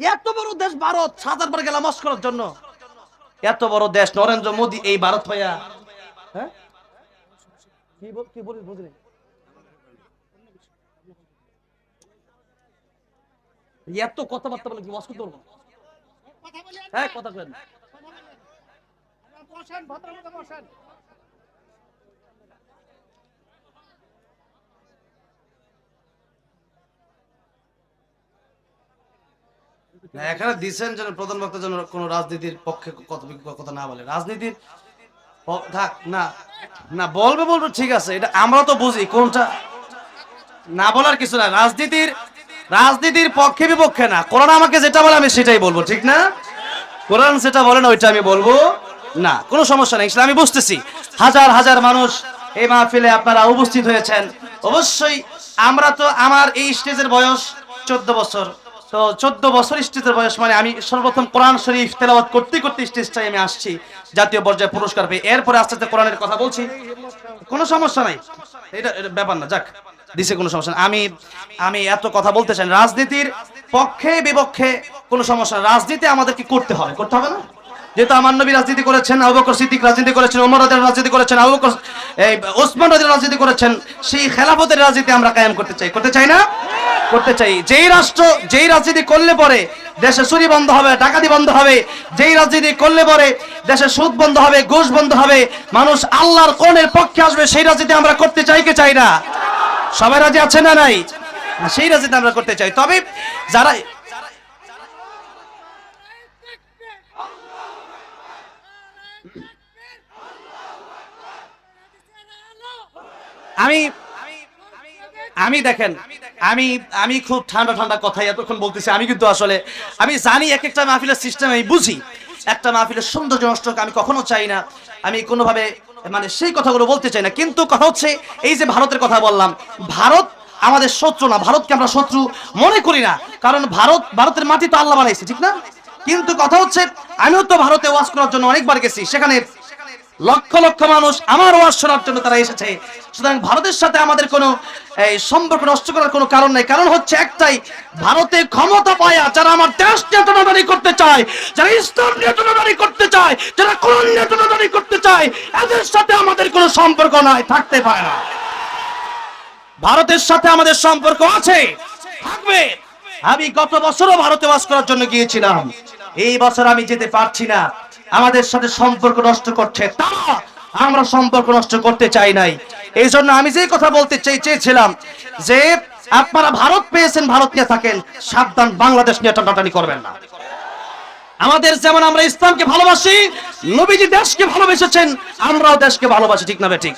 এত বড় দেশ ভারত সাত আটবার গেলাম করার জন্য। এত বড় দেশ নরেন্দ্র মোদী এই ভারত ভাইয়া হ্যাঁ? কি বলিস বুঝলি? এত কথাবার্তা বলে কি মস্ক করব হ্যাঁ কথা কেন বসেন ভদ্রমতো বসেন। এখানে দিচ্ছেন যেন প্রধান বক্তা যেন কোনো রাজনীতির পক্ষে কথা না বলে। রাজনীতির থাক, না না, বলবে বলবে ঠিক আছে, এটা আমরা তো বুঝি, কোনটা না বলার কিছু না রাজনীতির রাজনীতির পক্ষে বিপক্ষে না। কোরআন আমাকে যেটা বলে আমি সেটাই বলব, ঠিক না? কোরআন যেটা বলে না, ওইটা আমি বলব না, কোনো সমস্যা নেই। আমি বুঝতেছি। হাজার হাজার মানুষ এই মাহফিলে আপনারা উপস্থিত হয়েছেন। অবশ্যই আমরা তো, আমার এই স্টেজের বয়স চোদ্দ বছর। তো চোদ্দ বছর স্টেজের বয়স মানে আমি সর্বপ্রথম কোরআন শরীফ তেলাওয়াত করতে করতে স্টেজটাই আমি আসছি জাতীয় পর্যায়ে পুরস্কার পেয়ে। এরপরে আস্তে আস্তে কোরআনের কথা বলছি। কোনো সমস্যা নাই। এটা ব্যাপার না, যাক, দিছে কোনো সমস্যা আমি আমি এত কথা বলতে চাই রাজনীতির পক্ষে বিপক্ষে কোনো সমস্যা রাজনীতি আমাদেরকে করতে হবে। করতে হবে না? যেহেতু আমার নবী রাজনীতি করেছেন, আবু বকর সিদ্দিক রাজনীতি করেছেন, ওমর রাদিয়াল্লাহু রাজনীতি করেছেন, আবু বকর এই ওসমান রাদিয়াল্লাহু রাজনীতি করেছেন, সেই খেলাফতের রাজনীতি আমরা কায়েম করতে চাই। করতে চাই না? করতে চাই। যেই রাষ্ট্র, যেই রাজনীতি করলে পরে দেশে চুরি বন্ধ হবে, ডাকাতি বন্ধ হবে, যেই রাজনীতি করলে পরে দেশে সুদ বন্ধ হবে, ঘুষ বন্ধ হবে, মানুষ আল্লাহর কোণের পক্ষে আসবে, সেই রাজনীতি আমরা করতে চাই কি চাই না? সবাই রাজি আছে না নাই? সেই রাজনীতি আমরা করতে চাই। তবে যারা আমি আমি দেখেন, আমি আমি খুব ঠান্ডা ঠান্ডা কথা এতক্ষণ বলতেছি, আমি কিন্তু আসলে, আমি জানি এক একটা মাহফিলের সিস্টেম আমি বুঝি। একটা মাহফিলের সৌন্দর্য নষ্ট আমি কখনো চাই না। আমি কোনোভাবে মানে সেই কথাগুলো বলতে চাই না। কিন্তু কথা হচ্ছে, এই যে ভারতের কথা বললাম, ভারত আমাদের শত্রু না, ভারতকে আমরা শত্রু মনে করি না। কারণ ভারত, ভারতের মাটি তো আল্লাহ বানাইছে, ঠিক না? কিন্তু কথা হচ্ছে, আমিও তো ভারতে ওয়াজ করার জন্য অনেকবার গেছি, সেখানে লক্ষ লক্ষ মানুষ আমার ওয়াজ শোনার জন্য তারা এসেছে। সুতরাং ভারতের সাথে আমাদের কোনো, এই সম্পর্ক নষ্ট করার কোনো কারণ নেই। কারণ হচ্ছে একটাই, ভারতে ক্ষমতা পায়া যারা আমার দেশ নিয়ে করতে চায়, যারা ইসলাম নিয়ে করতে চায়, যারা কোরআন নিয়ে করতে চায়, এদের সাথে আমাদের কোনো সম্পর্ক নাই, থাকতে পারে না। ভারতের সাথে আমাদের সম্পর্ক আছে, থাকবে। আমি গত বছরও ভারতে বাস করার জন্য গিয়েছিলাম। এই বছর আমি যেতে পারছি না। আমাদের সাথে সম্পর্ক নষ্ট করছে। তা আমরা সম্পর্ক নষ্ট করতে চাই নাই। এই জন্য আমি যে কথা বলতে চেয়েছিলাম যে আপনারা ভারত পেয়েছেন, ভারত নিয়ে থাকেন, সাবধান, বাংলাদেশ নিয়ে টানাটানি করবেন না। আমাদের যেমন আমরা ইসলামকে ভালোবাসি, নবীজি দেশকে ভালোবেসেছেন, আমরাও দেশকে ভালোবাসি, ঠিক না ঠিক।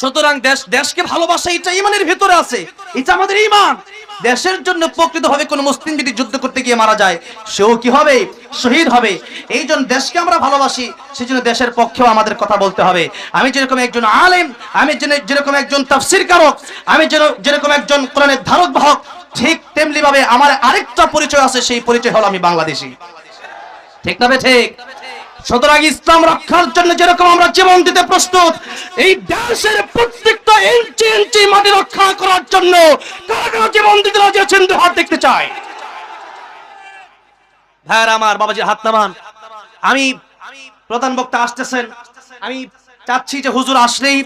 সুতরাং দেশ, দেশকে ভালোবাসা এটা ইমানের ভিতরে আছে, এটা আমাদের ইমান। দেশের জন্য প্রকৃত হবে কোন মুসলিম যদি যুদ্ধ করতে গিয়ে মারা যায়, সেও কি হবে? শহীদ হবে। এই জন্য দেশকে আমরা ভালোবাসি সেই জন্য দেশের পক্ষেও আমাদের কথা বলতে হবে। আমি যেরকম একজন আলেম, আমি যেরকম একজন তাফসির কারক আমি যেরকম একজন কোরআনের ধারক বাহক ঠিক তেমনি ভাবে আমার আরেকটা পরিচয় আছে, সেই পরিচয় হলো আমি বাংলাদেশি। ঠিক না ঠিক? সুতরাং ইসলাম রক্ষার জন্য যেরকম আমরা জীবন দিতে প্রস্তুত, এই দেশের প্রত্যেকটা ইঞ্চি ইঞ্চি মাটি রক্ষা করার জন্য কারা কারা জীবন দিতে রাজি আছেন হাত দেখতে চাই। ভাইয়ার আমার বাবাজি হাত নামান, আমি প্রধান বক্তা আসতেছেন, আমি চাচ্ছি যে হুজুর আসলেই,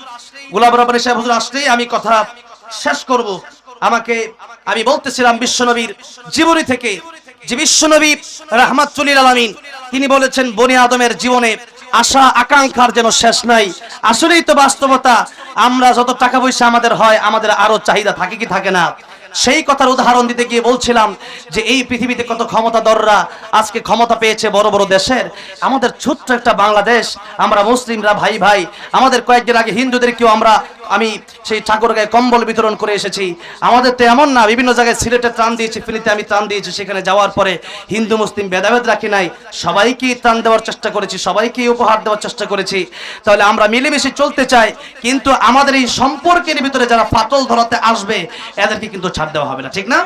গোলাপ রব্বানি সাহেব হুজুর আসলেই আমি কথা শেষ করব। আমাকে আমি বলতেছিলাম বিশ্বনবীর জীবনী থেকে যে বিশ্বনবী রাহমাতুলিল আলামিন তিনি বলেছেন, বনি আদমের জীবনে আশা, আকাঙ্ক্ষার যেন শেষ নাই। আসলেই তো বাস্তবতা, আমরা যত টাকা পয়সা আমাদের হয়, আমাদের আরও চাহিদা থাকে কি থাকে না। সেই কথার উদাহরণ দিতে গিয়ে বলছিলাম যে, এই পৃথিবীতে কত ক্ষমতাধররা আজকে ক্ষমতা পেয়েছে বড় বড় দেশের। আমাদের ছোট্ট একটা বাংলাদেশ, আমরা মুসলিমরা ভাই ভাই, আমাদের কয়েকদিন আগে হিন্দুদেরকেও আমরা আমি সেই ঠাকুর গায়ে কম্বল বিতরণ করে এসেছি। আমাদের তো এমন না, বিভিন্ন জায়গায় সিলেটে ত্রাণ দিয়েছি, ফিলিতে আমি ত্রাণ দিয়েছি, সেখানে যাওয়ার পরে হিন্দু, মুসলিম ভেদাভেদ রাখি নাই। সবাইকে ত্রাণ দেওয়ার চেষ্টা করেছি, সবাইকে উপহার দেওয়ার চেষ্টা করেছি। তাহলে আমরা মিলেমিশে চলতে চাই, কিন্তু আমাদের এই সম্পর্কের ভিতরে যারা ফাটল ধরাতে আসবে, এদেরকে কিন্তু ছাড় দেওয়া হবে না, ঠিক না?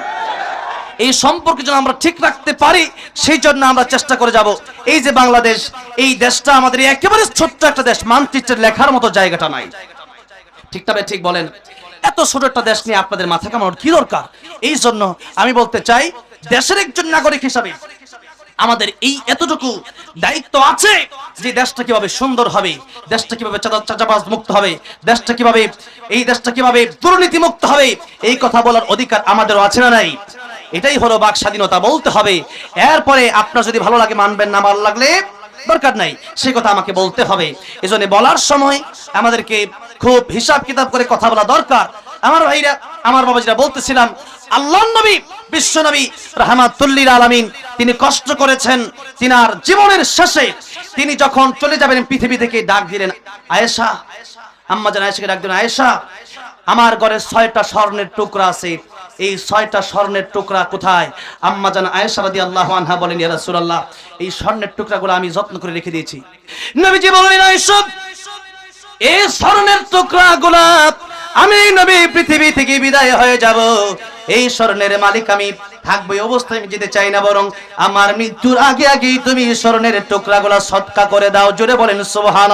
এই সম্পর্কে যেন আমরা ঠিক রাখতে পারি, সেই জন্য আমরা চেষ্টা করে যাব। এই যে বাংলাদেশ, এই দেশটা আমাদের একেবারে ছোট্ট একটা দেশ, মানচিত্রের লেখার মতো জায়গাটা নাই। ঠিক ঠিক বলেন, এত ছোট একটা দেশ নিয়ে আপনাদের মাথা কামানোর কি দরকার? এই জন্য আমি বলতে চাই, দেশের একজন নাগরিক হিসাবে আমাদের এই এতটুকু দায়িত্ব আছে যে দেশটা কীভাবে সুন্দর হবে, দেশটা কীভাবে চাঁদাবাজ মুক্ত হবে, দেশটা কীভাবে, এই দেশটা কীভাবে দুর্নীতি মুক্ত হবে, এই কথা বলার অধিকার আমাদেরও আছে না নাই? এটাই হলো বাক স্বাধীনতা, বলতে হবে। এরপরে আপনার যদি ভালো লাগে, মানবেন না, ভালো লাগলে দরকার নাই। সে কথা আমাকে বলতে হবে। এজন্য বলার সময় আমাদেরকে খুব হিসাব কিতাব করে কথা বলা দরকার। আমার ভাইরা, আমার বাবাজিরা বলতেছিলাম আল্লাহ নবী, বিশ্ব নবী রাহমাতুল্লিল আলামিন, তিনি কষ্ট করেছেন, তিনার জীবনের শেষে তিনি যখন চলে যাবেন পৃথিবী থেকে ডাক দিলেন, আয়েশা, আম্মা জান আয়েশাকে ডাক দিলেন, আয়েশা, আমার ঘরে ছয়টা স্বর্ণের টুকরা আছে। এই ছয়টা স্বর্ণের টুকরা কোথায়? আম্মা জান আয়েশা রাদিয়াল্লাহু আনহা বলেন, ইয়া রাসূলুল্লাহ, এই স্বর্ণের টুকরাগুলো আমি যত্ন করে রেখে দিয়েছি। নবীজি বললেন, আয়েশা এই স্বর্ণের টুকরা গোলাপ, আমি নবী পৃথিবী থেকে বিদায় হয়ে যাব। এই স্বর্ণের মালিক আমি, থাকব অবস্থায় আমি যেতে চাই না বরং আমার মৃত্যুর আগে আগেই তুমি স্বর্ণের টুকরা গুলা সৎকা করে দাও। জোরে বলেন সোহান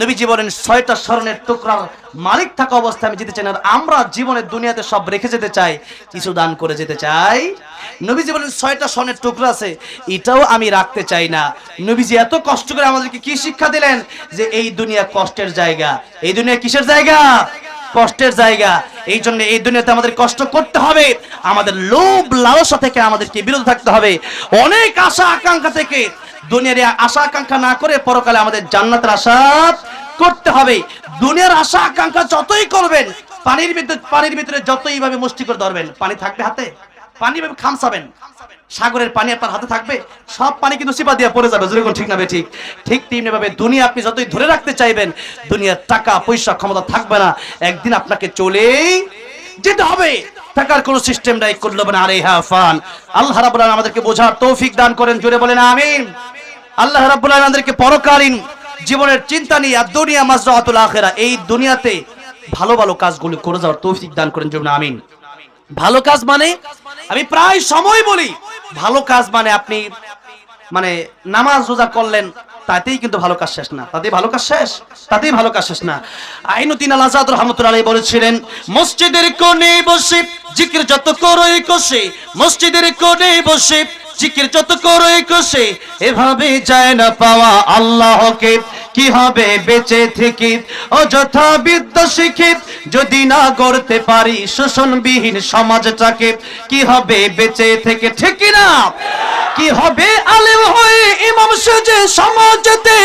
নবীজি বলেন, ছয়টা স্বর্ণের টুকরার মালিক থাকা অবস্থায় আমি যেতে চাই না আমরা জীবনের দুনিয়াতে সব রেখে যেতে চাই, কিছু দান করে যেতে চাই। নবীজি বলেন, ছয়টা স্বর্ণের টুকরা আছে, এটাও আমি রাখতে চাই না। নবীজি এত কষ্ট করে আমাদেরকে কি শিক্ষা দিলেন? যে এই দুনিয়া কষ্টের জায়গা। এই দুনিয়া কিসের জায়গা? কষ্টের জায়গা। এই জন্য এই দুনিয়াতে আমাদের কষ্ট করতে হবে। আমাদের লোভ, লালসা থেকে আমাদেরকে বিরত থাকতে হবে। অনেক আশা, আকাঙ্ক্ষা থেকে দুনিয়ার আশা আকাঙ্ক্ষা না করে পরকালে আমাদের জান্নাতের আশা করতে হবে। দুনিয়ার আশা আকাঙ্ক্ষা যতই করবেন, পানির ভিতরে পানির ভিতরে যতই ভাবে মুষ্টি করে ধরবেন, পানি থাকবে হাতে। পানি ভাবে খামসাবেন। সাগরের পানি আপনার হাতে থাকবে, সব পানি কিন্তু সিপা দিয়ে পড়ে যাবে যেরকম ঠিক না ঠিক? ঠিক তেমনি ভাবে দুনিয়া আপনি যতই ধরে রাখতে চাইবেন, দুনিয়ার টাকা, পয়সা, ক্ষমতা থাকবে না। একদিন আপনাকে চলেই যেতে হবে। টাকার কোনো সিস্টেম নাই করল না আরে হ্যাঁ ফান। আল্লাহ রাব্বুল আমাদেরকে বোঝার তৌফিক দান করেন, জোরে বলেন আমিন। আল্লাহ রাব্বুল আমাদেরকে পরকালীন জীবনের চিন্তা নিয়ে আর দুনিয়া মাজরাতুল আখিরা, এই দুনিয়াতে ভালো ভালো কাজগুলো করে যাওয়ার তৌফিক দান করেন, জোরে আমিন। ভালো কাজ মানে? আমি প্রায় সময় বলি, ভালো কাজ মানে আপনি মানে নামাজ রোজা করলেন তাতেই কিন্তু ভালো কাজ শেষ না। তাতেই ভালো কাজ শেষ? তাতেই ভালো কাজ শেষ না। আইনুদ্দিন আল আজাদ রহমতুল্লাহ আলী বলেছিলেন, মসজিদের কোণে বসে, জিকির যত করো কষে, মসজিদের কোণে বসে জিকির যত করই কষে, এভাবে যায় না পাওয়া আল্লাহকে। কি হবে বেঁচে থেকে? অযথা বিদ্যা শিখে যদি না গড়তে পারি শোষণবিহীন সমাজটাকে, কি হবে বেঁচে থেকে? ঠিক না কি হবে আলেম হয়ে ইমাম সেজে সমাজতে?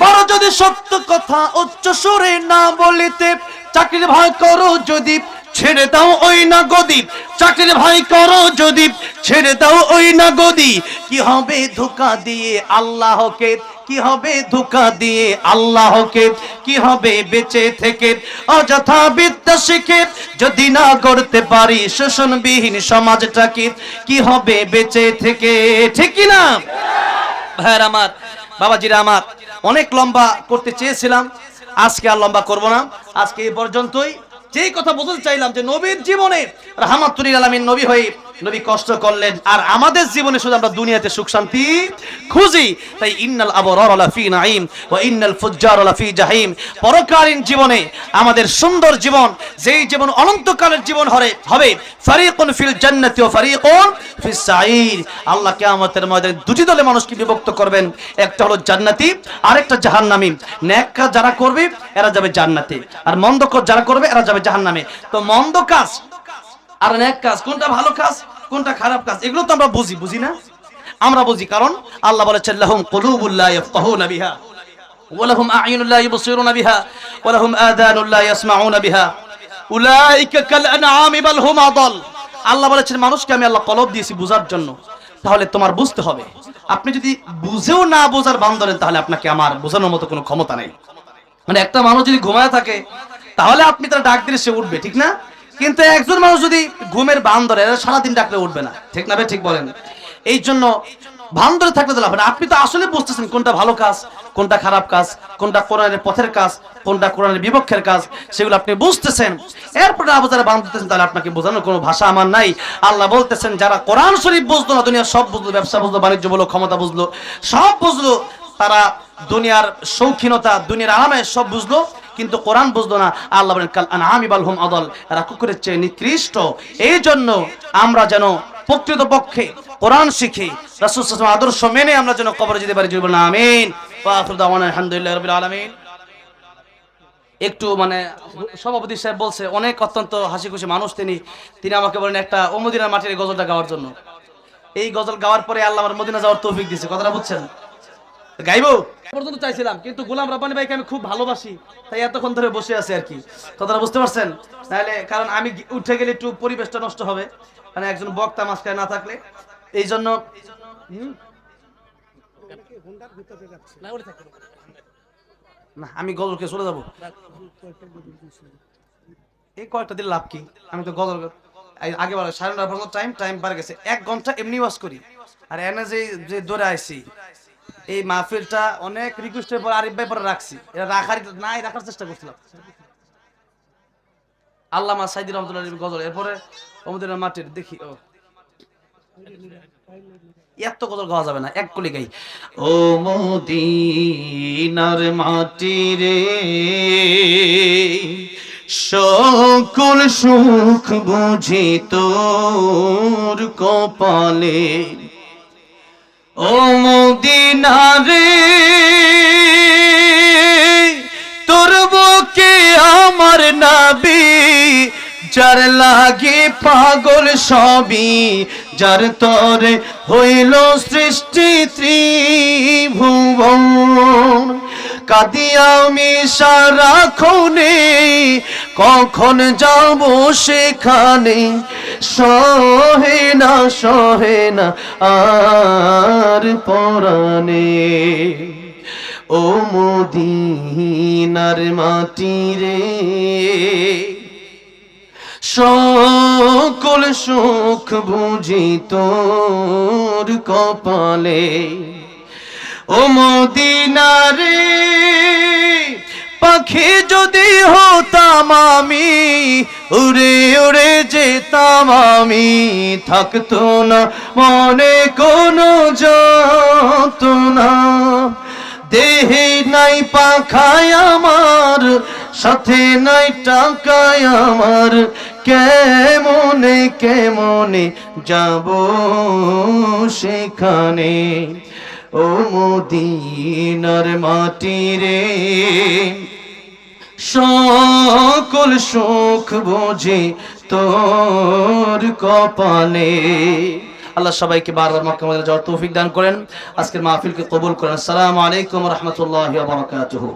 বড় যদি সত্য কথা, উচ্চ সুরে না বলিতে, চাকরির ভয় করো যদি ছেড়ে দাও ওই না গদি চাকরির ভাই করো যদি। ছেড়ে দাও ওই না গদি কি হবে ধোকা দিয়ে আল্লাহকে? কি হবে ধোকা দিয়ে আল্লাহকে? কি হবে বেঁচে থেকে? অযথা বিদ্যা শিখে যদি না করতে পারি শোষণবিহীন সমাজটাকে, কি হবে বেঁচে থেকে? ঠিক না? ভাইয়ের আমার, বাবাজিরা আমার, অনেক লম্বা করতে চেয়েছিলাম। আজকে আর লম্বা করব না। আজকে এই পর্যন্তই। যেই কথা বোঝাতে চাইলাম যে নবীর জীবনে রহমাতুল আলামিন নবী হয়ে নবী কষ্ট করলেন, আর আমাদের জীবনে শুধু আমরা দুনিয়াতে সুখ, শান্তি খুঁজি। তাই ইন্নাল আবরার লা ফি নাঈম ওয়া ইন্নাল ফুজ্জার লা ফি জাহিম। পরকালীন জীবনে আমাদের সুন্দর জীবন, যেই জীবন অনন্তকালের জীবন হবে হবে। ফারিকুন ফিল জান্নাতি ওয়া ফারিকুন ফিস সাঈর। আল্লাহ কিয়ামতের ময়দানে দুটি দলে মানুষকে বিভক্ত করবেন। একটা হলো জান্নাতি, আরেকটা জাহান্নামী। নেক কাজ যারা করবে, এরা যাবে জান্নাতে। আর মন্দ কাজ যারা করবে, এরা যাবে জাহান্নামে। তো মন্দ কাজ আর নেক কাজ, কোনটা ভালো কাজ? কোনটা খারাপ কাজ? এগুলো তো আমরা বুঝি বুঝি না? আমরা বুঝি, কারণ আল্লাহ বলেছেন, লাহুম কুলুবুল্লাহ ইয়াফকাহুনা বিহা ওয়ালাহুম আ'ইনুল্লাহ ইবসিরুনা বিহা ওয়ালাহুম আযানুল্লাহ ইয়াসমাউনা বিহা, উলাইকা কাল আনআমি বাল হুম আদাল। আল্লাহ বলেছেন, মানুষকে আমি আল্লাহ কলব দিয়েছি বুঝার জন্য, তাহলে তোমার বুঝতে হবে। আপনি যদি বুঝেও না বোঝার বান ধরেন, তাহলে আপনাকে আমার বোঝানোর মতো কোনো ক্ষমতা নেই। মানে একটা মানুষ যদি ঘুমায় থাকে, তাহলে আপনি তার ডাক দিলে সে উঠবে, ঠিক না? কিন্তু একজন মানুষ যদি ঘুমের বান ধরে সারাদিন ডাকলে উঠবে না। ঠিক না ঠিক বলেন। এই জন্য ভান ধরে থাকলে তো লাভ না। আপনি তো আসলে বুঝতেছেন কোনটা ভালো কাজ, কোনটা খারাপ কাজ, কোনটা কোরআনের পথের কাজ, কোনটা কোরআনের বিপক্ষের কাজ, সেগুলো আপনি বুঝতেছেন। এরপরে আবার যারা বাঁধতেছেন তাহলে আপনাকে বোঝানোর কোনো ভাষা আমার নাই। আল্লাহ বলতেছেন, যারা কোরআন শরীফ বুঝলো না দুনিয়া সব বুঝলো, ব্যবসা বুঝলো, বাণিজ্য বলো, ক্ষমতা বুঝলো, সব বুঝলো, তারা দুনিয়ার শৌখিনতা, দুনিয়ার আরামে সব বুঝলো কিন্তু কোরআন বুঝতো না। আল্লাহ বলেন, কাল আনআমি বাল হুম আদল। এরা কুকুরের চেয়ে নিকৃষ্ট। এই জন্য আমরা যেন প্রকৃত পক্ষে কোরআন শিখি। রাসূল আদর্শ মেনে আমরা যেন কবরে যেতে পারি। জুড়ে বলুন, আমিন। আলহামদুলিল্লাহি রাব্বিল আলামিন। একটু মানে সভাপতি সাহেব বলছে, অনেক অত্যন্ত হাসি খুশি মানুষ তিনি। তিনি আমাকে বলেন, একটা ও মদিনার মাটির গজলটা গাওয়ার জন্য। এই গজল গাওয়ার পরে আল্লাহ আমার মদিনা যাওয়ার তৌফিক দিয়েছে। কথাটা বুঝছেন? গাইবো? পর্যন্ত চাইছিলাম, কিন্তু গোলাম রাব্বানি ভাইকে আমি খুব ভালোবাসি, তাই এতক্ষণ ধরে বসে আছি আর কি। কথাটা বুঝতে পারছেন? তাহলে, কারণ আমি উঠে গেলে একটু পরিবেশটা নষ্ট হবে মানে একজন বক্তা মাঝখানে না থাকলে। এই জন্য না, আমি গজলকে চলে এই কয়েকটা দিন লাভ কি? আমি তো গজল আগে বলে সাড়ে নটা টাইম টাইম পার গেছে। এক ঘণ্টা এমনি ওয়াজ করি। আর এনে যে দৌড়ে আইছি এই মাহফিলটা অনেক রিকোয়েস্টের পর আরিফ ভাই পরে রাখছি। এটা রাখার নাই, রাখার চেষ্টা করছিলাম। আল্লামা সাইদি রহমতুল্লাহ গজল। এরপরে আমাদের মাটির, দেখি, ও। এত গজল গাওয়া যাবে না, এক কলি গাই। ও মদিনার মাটি রে সকল সুখ বুঝি তোর কপালে। ও মদিনারে, তোর বুকে আমার নাবি, যার লাগে পাগল সবই, যার তরে হইল সৃষ্টি ত্রিভুবন। কাদি আমি সারাক্ষণে কখন যাব সেখানে? সহে না সহে না, আর পরাণে। ও মদিনার মাটি রে, সকল সুখ বুঝি তোর কপালে। ও মদিনারে পাখি যদি হতাম আমি, উড়ে উড়ে যেতাম আমি। থাকতো না, মনে কোনো যত না দেহে নাই পাখায় আমার, সাথে নাই টাকায় আমার। কেমনে কেমনে যাব সেখানে? ও মদিনার মাটি রে। সকল সুখ বোঝে তোর কপালে। আল্লাহ সবাইকে বারবার মক্কা মদিনা যাওয়ার তৌফিক দান করেন। আজকের মাহফিলকে কবুল করেন। আসসালামু আলাইকুম রহমতুল্লাহ বারাকাতুহু।